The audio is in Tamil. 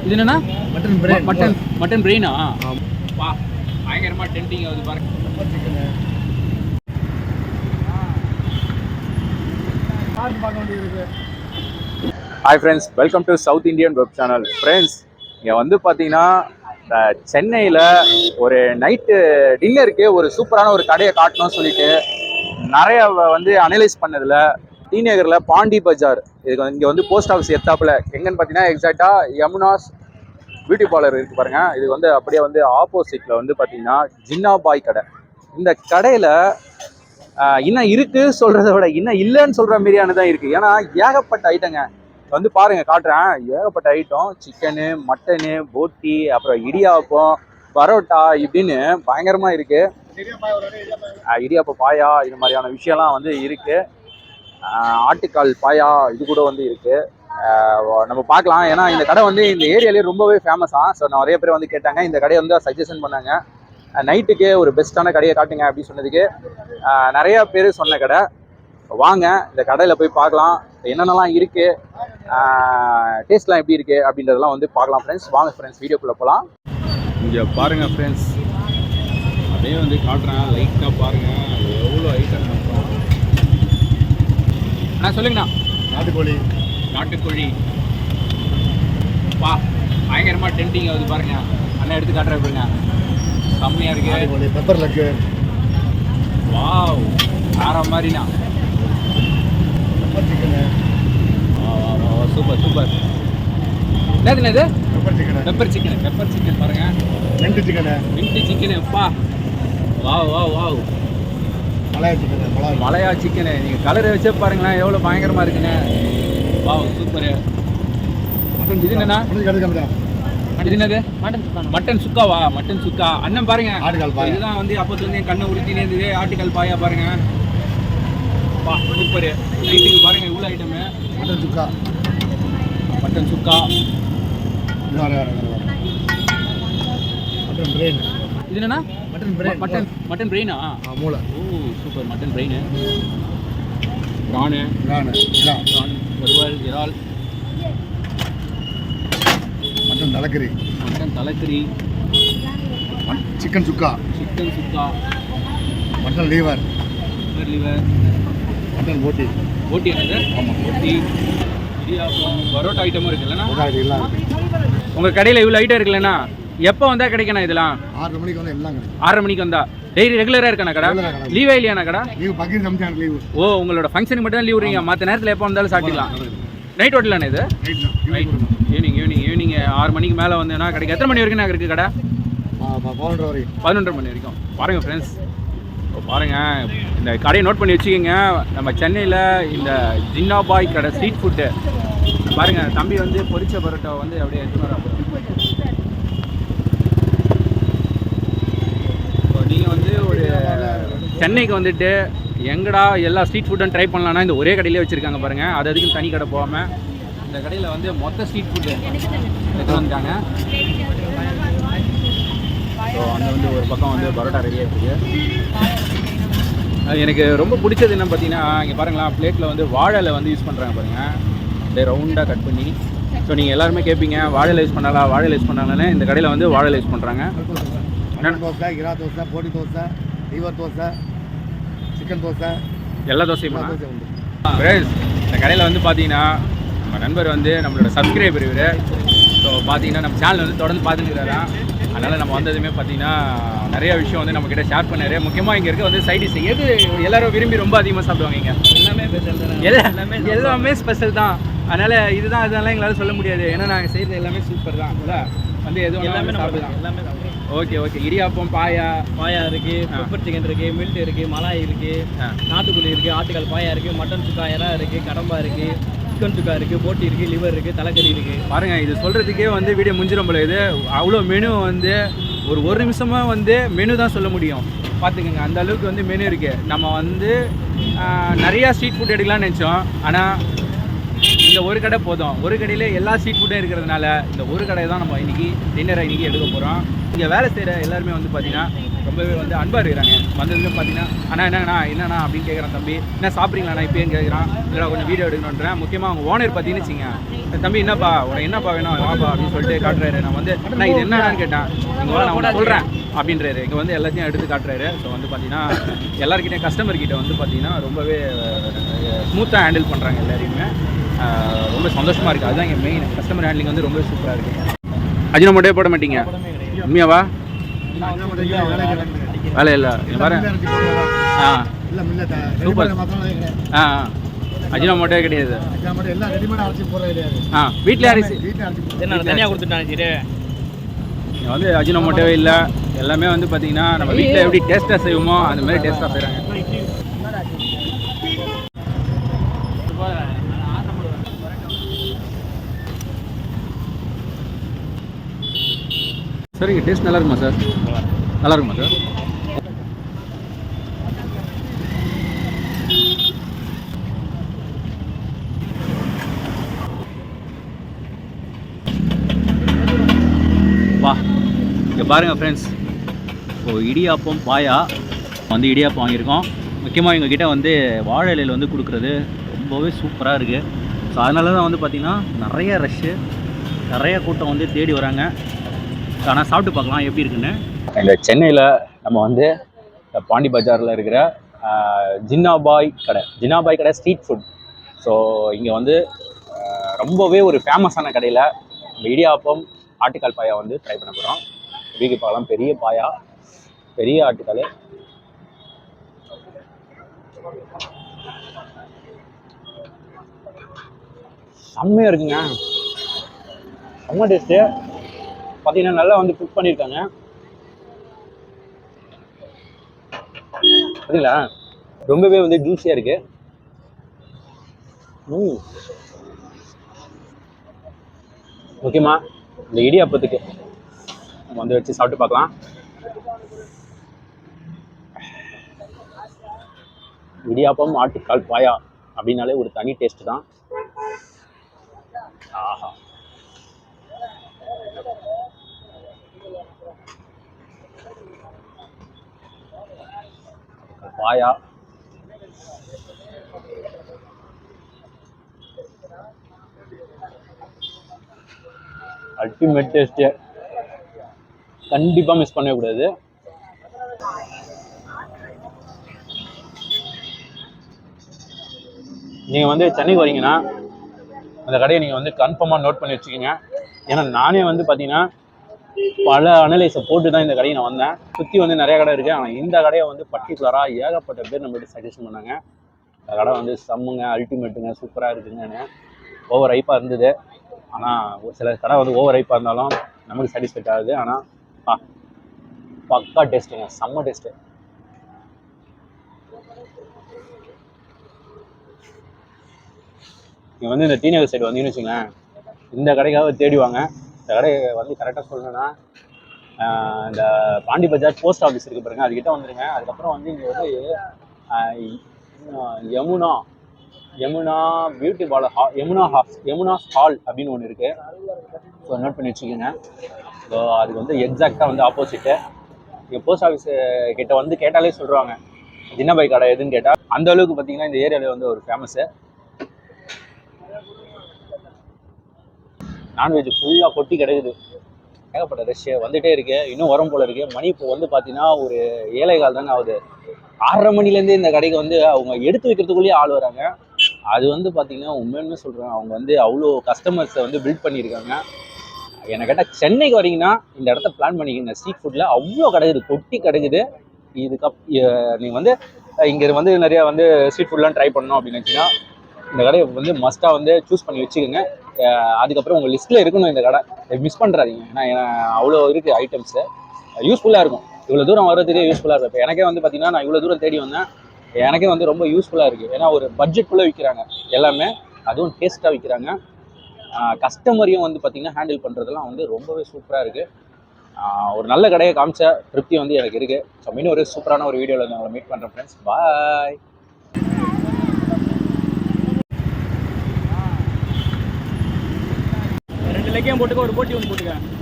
இது என்னன்னா மட்டன் பிரியாணி மட்டன் மட்டன் பிரெயினா வா பயங்கரமா டென்டிங் ஆகுது பாருங்க. Hi friends welcome to south Indian web channel friends இங்கே வந்து பார்த்தீங்கன்னா சென்னையில் ஒரு நைட்டு டின்னருக்கு ஒரு சூப்பரான ஒரு கடையை காட்டணும்னு சொல்லிட்டு நிறைய வந்து அனலைஸ் பண்ணதில் டி நகரில் பாண்டி பஜார். இதுக்கு இங்கே வந்து போஸ்ட் ஆஃபீஸ் எத்தாப்புல. எங்கன்னு பார்த்தீங்கன்னா எக்ஸாக்டாக யமுனாஸ் பியூட்டி பார்லர் இருக்குது பாருங்கள் இது வந்து அப்படியே வந்து ஆப்போசிட்டில் வந்து பார்த்தீங்கன்னா ஜின்னா பாய் கடை. இந்த கடையில் இன்னும் இருக்குது சொல்கிறத விட இன்னும் இல்லைன்னு சொல்கிற மாதிரியான தான் இருக்குது ஏன்னா ஏகப்பட்ட ஐட்டங்க வந்து பாருங்கள் காட்டுறேன். ஏகப்பட்ட ஐட்டம் சிக்கனு மட்டனு போட்டி அப்புறம் இடியாப்பம் பரோட்டா இப்படின்னு பயங்கரமாக இருக்குது இடியாப்பம் இடியாப்ப பாயா இது மாதிரியான விஷயம்லாம் வந்து இருக்குது ஆட்டுக்கால் பாயா இது கூட வந்து இருக்கு. நம்ம பார்க்கலாம். ஏன்னா இந்த கடை வந்து இந்த ஏரியாலே ரொம்பவே ஃபேமஸா ஸோ நிறைய பேர் வந்து கேட்டாங்க இந்த கடையை வந்து சஜஷன் பண்ணாங்க. நைட்டுக்கு ஒரு பெஸ்ட்டான கடையை காட்டுங்க அப்படின்னு சொன்னதுக்கு நிறைய பேர் சொன்ன கடை. வாங்க இந்த கடையில் போய் பார்க்கலாம். என்னென்னலாம் இருக்கு? டேஸ்ட்லாம் எப்படி இருக்கு? அப்படின்றதெல்லாம் வந்து பார்க்கலாம் ஃப்ரெண்ட்ஸ் வாங்க ஃப்ரெண்ட்ஸ் வீடியோக்குள்ளே போகலாம் இங்கே பாருங்கள் ஃப்ரெண்ட்ஸ் அதே வந்து காட்டுறேன். லைட்டாக பாருங்கள் எவ்வளோ ஐட்டம் பண்ணுறோம் அண்ணா சொல்லுங்கண்ணா. நாட்டுக்கோழி. நாட்டுக்கோழி. வா பயங்கரமா டென்டிங் ஆகுது பாருங்க. அண்ணா எடுத்து காட்டுற பாருங்க செம்மையா இருக்கு. பெப்பர் லக்கு வாவ் வேற மாதிரிண்ணா. சூப்பர் சூப்பர் என்னது என்னது? Pepper chicken pepper chicken pepper chicken பாருங்க. நெண்டு சிக்கனு மின்ட்டு சிக்கனு அப்பா wow wow wow. Malai chicken malai chicken. நீங்கள் கலரை வச்சே பாருங்களேன் எவ்வளோ பயங்கரமாக இருக்குன்னு. வாவ் சூப்பரு மட்டன் இது என்னண்ணா? இது என்னது? மட்டன் சுக்காவா? மட்டன் சுக்கா. அண்ணன் பாருங்க. ஆட்டுக்கால் பாயா. இதுதான் வந்து அப்பத்துல இருந்து என் கண்ணை உறுத்தினே இருந்தது ஆட்டுக்கால் பாயா பாருங்க. பா சூப்பரு நைட்டுக்கு பாருங்க இவ்வளோ item mutton sukka. Mutton sukka. இது வர வர வர வர மட்டன் என்னன்னா மட்டன் மட்டன் மட்டன் பிரெயினா ஆ மூளை. ஓ சூப்பர் மட்டன் பிரெயின் ப்ரானு இறானு இறான் ப்ரான் வறுவல் இறால். மட்டன் தலைக்கறி. Mutton தலைக்கறி. Chicken sukka. Chicken sukka. Mutton liver liver liver mutton boti ஓட்டி என்னது ஆமாம் இடியாப்பம் பரோட்டா ஐட்டமும் இருக்குல்லண்ணா? உங்கள் கடையில் இவ்வளோ ஐட்டம் இருக்குல்லண்ணா? எப்போ வந்தால் கிடைக்கணும் இதெல்லாம்? ஆறு மணிக்கு வந்து எல்லாம் கிடைக்கும். ஆறரை மணிக்கு வந்தா? டெய்லி ரெகுலராக இருக்காண்ணா கடை. லீவே இல்லையாண்ணா கடை. லீவு பக்கீர் ரம்ஜான் லீவு ஓ உங்களோட ஃபங்க்ஷனுக்கு மட்டும் தான் லீவ் விடுறீங்க. மற்ற நேரத்தில் எப்போ வந்தாலும் சாப்பிட்டுக்கலாம். நைட் ஹோட்டலாண்ணா இது? ஈவினிங் ஈவினிங் ஈவினிங் ஆறு மணிக்கு மேலே வந்தேன்னா கிடைக்கும். எத்தனை மணி வரைக்கும் நான் இருக்குது கடை? பதினொன்றரை மணி வரைக்கும். பாருங்கள் ஃப்ரெண்ட்ஸ் பாருங்க. இந்த கடையை நோட் பண்ணி வச்சுக்கோங்க. நம்ம சென்னையில் இந்த ஜின்னா பாய் கடை ஸ்ட்ரீட் ஃபுட்டு பாருங்க தம்பி வந்து பொரிச்ச பரோட்டா வந்து அப்படியே எடுத்து வர நீங்கள் வந்து ஒரு சென்னைக்கு வந்துட்டு எங்கடா எல்லா ஸ்ட்ரீட் ஃபுட்டும் ட்ரை பண்ணலாம்னா இந்த ஒரே கடையிலே வச்சுருக்காங்க பாருங்கள் அது அதுக்கும் தனி கடை போகாமல் இந்த கடையில் வந்து மொத்த ஸ்ட்ரீட் ஃபுட்டு எடுத்து வந்துட்டாங்க. ஸோ அங்கே வந்து ஒரு பக்கம் வந்து பரோட்டா ரெடியாக இருக்குது எனக்கு ரொம்ப பிடிச்சது என்ன பார்த்தீங்கன்னா இங்கே பாருங்களேன் பிளேட்டில் வந்து வாழை வந்து யூஸ் பண்ணுறாங்க பாருங்கள் அப்படியே ரவுண்டாக கட் பண்ணி. ஸோ நீங்கள் எல்லாருமே கேட்பீங்க வாழை யூஸ் பண்ணலாம் வாழை யூஸ் பண்ணலாம்னு இந்த கடையில் வந்து வாழை யூஸ் பண்ணுறாங்க தோசை இறா தோசை போட்டி dosa. Liver dosa chicken dosa. எல்லா தோசையுமா? தோசை உண்டு. இந்த கடையில் வந்து பார்த்தீங்கன்னா நம்ம நண்பர் வந்து நம்மளோட சப்ஸ்கிரைபர் இவர். ஸோ பார்த்தீங்கன்னா நம்ம சேனல் வந்து தொடர்ந்து பார்த்துருக்கிறாரா அதனால் நம்ம வந்ததுமே பார்த்தீங்கன்னா நிறைய விஷயம் வந்து நம்மக்கிட்ட ஷேர் பண்ணாரு. முக்கியமாக இங்கே இருக்க வந்து சைடிஸ் எது எல்லாரும் விரும்பி ரொம்ப அதிகமாக சாப்பிடுவாங்க இங்கே? எல்லாமே ஸ்பெஷல் எல்லாமே ஸ்பெஷல் தான். அதனால் இதுதான் இதெல்லாம் எங்களால் சொல்ல முடியாது. ஏன்னா நாங்கள் செய்கிறது எல்லாமே சூப்பர் தான். வந்து எதுவும் எல்லாமே சாப்பிடலாம். எல்லாமே ஓகே ஓகே. இடியாப்பம் பாயா பாயா இருக்கு. பெப்பர் சிக்கன் இருக்கு மில்ட் இருக்கு மலாய் இருக்கு. நாட்டுக்கோழி இருக்கு ஆட்டுக்கால் பாயா இருக்கு மட்டன் சுக்கா எறா இருக்கு கடம்பா இருக்கு சிக்கன் சுக்கா இருக்கு போட்டி இருக்கு லிவர் இருக்கு தலைக்கறி இருக்கு. பாருங்க இது சொல்றதுக்கே வந்து வீடியோ முடிஞ்சிடும் போல இது. அவ்வளோ மெனு வந்து ஒரு ஒரு நிமிஷமா வந்து மெனு தான் சொல்ல முடியும். பார்த்துக்கோங்க அந்த அளவுக்கு வந்து மெனு இருக்கு. நம்ம வந்து நிறையா ஸ்ட்ரீட் ஃபுட் எடுக்கலாம்னு நினச்சோம். ஆனால் இந்த ஒரு கடை போதும். ஒரு கடையில் எல்லா ஸ்ட்ரீட் ஃபுட்டும் இருக்கிறதுனால இந்த ஒரு கடை தான் நம்ம இன்றைக்கி டின்னரை இன்றைக்கி எடுக்க போகிறோம் இங்கே வேலை செய்கிற எல்லாருமே வந்து பார்த்தீங்கன்னா ரொம்பவே வந்து அன்பாக இருக்கிறாங்க. வந்ததுமே பார்த்தீங்கன்னா அண்ணா என்னண்ணா என்னண்ணா? அப்படின்னு கேட்குறான் தம்பி. என்ன சாப்பிட்றீங்களாண்ணா? இப்போயும் கேட்குறான் இல்லை கொஞ்சம் வீடியோ எடுக்கணுன்றேன் முக்கியமாக அவங்க ஓனர் பார்த்தீங்கன்னு வச்சுங்க தம்பி என்னப்பா? உனக்கு என்னப்பா வேணும்? வாப்பா அப்படின்னு சொல்லிட்டு காட்டுறாரு. நான் வந்து நான் இது என்னன்னு கேட்டேன். இங்கே நான் உனக்கு சொல்கிறேன் அப்படின்றாரு. இங்கே வந்து எல்லாத்தையும் எடுத்து காட்டுறாரு. ஸோ வந்து பார்த்தீங்கன்னா எல்லாருக்கிட்டையும் கஸ்டமர்கிட்ட வந்து பார்த்தீங்கன்னா ரொம்பவே ஸ்மூத்தாக ஹேண்டில் பண்ணுறாங்க எல்லாரையுமே. ரொம்ப சந்தோஷமாக இருக்குது அதுதான் இங்கே மெயின் கஸ்டமர் ஹேண்ட்லிங் வந்து ரொம்ப சூப்பராக இருக்குது அஜினா மட்டும் போட மாட்டீங்க? உண்மையாவா? வேலை இல்லை. பாரு. ஆ. கிடையாது ஆ அஜினா மட்டும் கிடையாது. ஆ வீட்டில் அரிசி தனியாக இங்க வந்து அஜினோ மோட்டோவே இல்லை. எல்லாமே வந்து பார்த்தீங்கன்னா நம்ம வீட்டில் எப்படி டேஸ்ட்டாக செய்வோமோ அந்த மாதிரி டேஸ்ட்டாக செய்கிறாங்க சரிங்க டேஸ்ட் நல்லா இருக்குமா சார்? நல்லா இருக்குமா சார்? வா இங்கே பாருங்கள் ஃப்ரெண்ட்ஸ் இப்போ இடியாப்பம் பாயா வந்து இடியாப்பம் வாங்கியிருக்கோம். முக்கியமாக எங்ககிட்ட வந்து வாழை இலையில் வந்து கொடுக்குறது ரொம்பவே சூப்பராக இருக்குது ஸோ அதனால தான் வந்து பார்த்திங்கன்னா நிறைய ரஷ்ஷு நிறைய கூட்டம் வந்து தேடி வராங்க. ஆனால் சாப்பிட்டு பார்க்கலாம் எப்படி இருக்குன்னு. இந்த சென்னையில் நம்ம வந்து பாண்டி பஜாரில் இருக்கிற ஜின்னாபாய் கடை. ஜின்னாபாய் கடை ஸ்ட்ரீட் ஃபுட் ஸோ இங்கே வந்து ரொம்பவே ஒரு ஃபேமஸான கடையில் இந்த இடியாப்பம் ஆட்டுக்கால் பாயா வந்து ட்ரை பண்ண போகிறோம் வீக்கு பார்க்கலாம் பெரிய பாயா பெரிய ஆட்டுக்கால். செம்மையாக இருக்குங்க. செம்ம டேஸ்ட்டு பார்த்தீங்கன்னா நல்லா வந்து குக் பண்ணியிருக்காங்க பார்த்தீங்களா ரொம்பவே வந்து ஜூஸியாக இருக்கு. ம். ஓகேம்மா இந்த இடியாப்பத்துக்கு நம்ம வந்து வச்சு சாப்பிட்டு பார்க்கலாம். இடியாப்பம் ஆட்டுக்கால் பாயா அப்படின்னாலே ஒரு தனி டேஸ்ட் தான். ஆஹா. பாயா அல்டிமேட் டேஸ்ட்டு கண்டிப்பாக மிஸ் பண்ணவே கூடாது. நீங்கள் வந்து சென்னைக்கு வரீங்கன்னா அந்த கடையை நீங்கள் வந்து கன்ஃபார்மாக நோட் பண்ணி வச்சுக்கோங்க. ஏன்னா நானே வந்து பார்த்தீங்கன்னா பல அனலைஸை போட்டு தான் இந்த கடையை நான் வந்தேன். சுற்றி வந்து நிறைய கடை இருக்குது ஆனால் இந்த கடையை வந்து பர்டிகுலராக ஏகப்பட்ட பேர் நம்மகிட்ட சஜஷன் பண்ணாங்க. இந்த கடை வந்து செம்முங்க அல்டிமேட்டுங்க சூப்பராக இருக்குங்கன்னு ஓவர் ஐப்பாக இருந்தது. ஆனால் ஒரு சில கடை வந்து ஓவர் ஐப்பாக இருந்தாலும் நமக்கு சாட்டிஸ்ஃபைட் ஆகுது. ஆனால் ஆ பக்கா டேஸ்ட்டுங்க செம்ம டேஸ்ட்டு நீங்கள் வந்து இந்த டி சைடு வந்தீங்கன்னு வச்சுங்களேன் இந்த கடைக்காக தேடிவாங்க இந்த கடை வந்து கரெக்டாக சொல்லணும்னா இந்த பாண்டி பஜார் போஸ்ட் ஆஃபீஸ் இருக்கு பாருங்க அதுக்கிட்ட வந்துருங்க. அதுக்கப்புறம் வந்து இங்கே வந்து யமுனா யமுனா பியூட்டி பார்லர் ஹா யமுனா ஹாஸ் யமுனா ஹால் அப்படின்னு ஒன்று இருக்குது ஸோ நோட் பண்ணி வச்சுக்கோங்க. ஸோ அதுக்கு வந்து எக்ஸாக்டாக வந்து ஆப்போசிட்டு இங்கே போஸ்ட் ஆஃபீஸ் கிட்ட வந்து கேட்டாலே சொல்கிறாங்க ஜின்னபாய் கடை? எதுன்னு கேட்டால் அந்த அளவுக்கு பார்த்தீங்கன்னா இந்த ஏரியாவில் வந்து ஒரு ஃபேமஸ்ஸு நான்வெஜ் ஃபுல்லாக கொட்டி கிடக்குது. ஏகப்பட்ட ரஷ் வந்துட்டே இருக்கு. இன்னும் வரும் போல இருக்கு. மணி இப்போ வந்து பார்த்தீங்கன்னா ஒரு ஏழை கால் தானே ஆகுது. ஆறரை மணிலேருந்தே இந்த கடைக்கு வந்து அவங்க எடுத்து வைக்கிறதுக்குள்ளேயே ஆள் வராங்க. அது வந்து பார்த்தீங்கன்னா உண்மையுமே சொல்கிறேன் அவங்க வந்து அவ்வளோ கஸ்டமர்ஸை வந்து பில்ட் பண்ணியிருக்காங்க. என்னை கேட்டால் சென்னைக்கு வரீங்கன்னா இந்த இடத்த பிளான் பண்ணிக்கோங்க. ஸ்ட்ரீட் ஃபுட்டில் அவ்வளோ கிடக்குது. கொட்டி கிடக்குது. இதுக்கப் நீங்கள் வந்து இங்கே வந்து நிறையா வந்து ஸ்ட்ரீட் ஃபுட்லாம் ட்ரை பண்ணணும் அப்படின்னு வச்சுன்னா இந்த கடையை வந்து மஸ்ட்டாக வந்து சூஸ் பண்ணி வச்சுக்கோங்க. அதுக்கப்புறம் உங்கள் லிஸ்ட்டில் இருக்கணும் இந்த கடை. மிஸ் பண்ணுறாதீங்க ஏன்னா அவ்வளோ இருக்குது ஐட்டம்ஸு யூஸ்ஃபுல்லாக இருக்கும். இவ்வளோ தூரம் வர்றதுக்கே யூஸ்ஃபுல்லாக இருக்கும். இப்போ எனக்கே வந்து பார்த்தீங்கன்னா நான் இவ்வளோ தூரம் தேடி வந்தேன். எனக்கே வந்து ரொம்ப யூஸ்ஃபுல்லாக இருக்குது ஏன்னா ஒரு பட்ஜெட்குள்ளே விற்கிறாங்க எல்லாமே அதுவும் டேஸ்ட்டாக விற்கிறாங்க கஸ்டமரையும் வந்து பார்த்திங்கன்னா ஹேண்டில் பண்ணுறதெல்லாம் வந்து ரொம்பவே சூப்பராக இருக்குது ஒரு நல்ல கடையை காமிச்ச திருப்தி வந்து எனக்கு இருக்குது ஸோ மீண்டும் ஒரு சூப்பரான ஒரு வீடியோவில் உங்களை மீட் பண்ணுறேன் ஃப்ரெண்ட்ஸ் பாய் ரெண்டு போட்டுக்க ஒரு போட்டி ஒன்று போட்டுக்க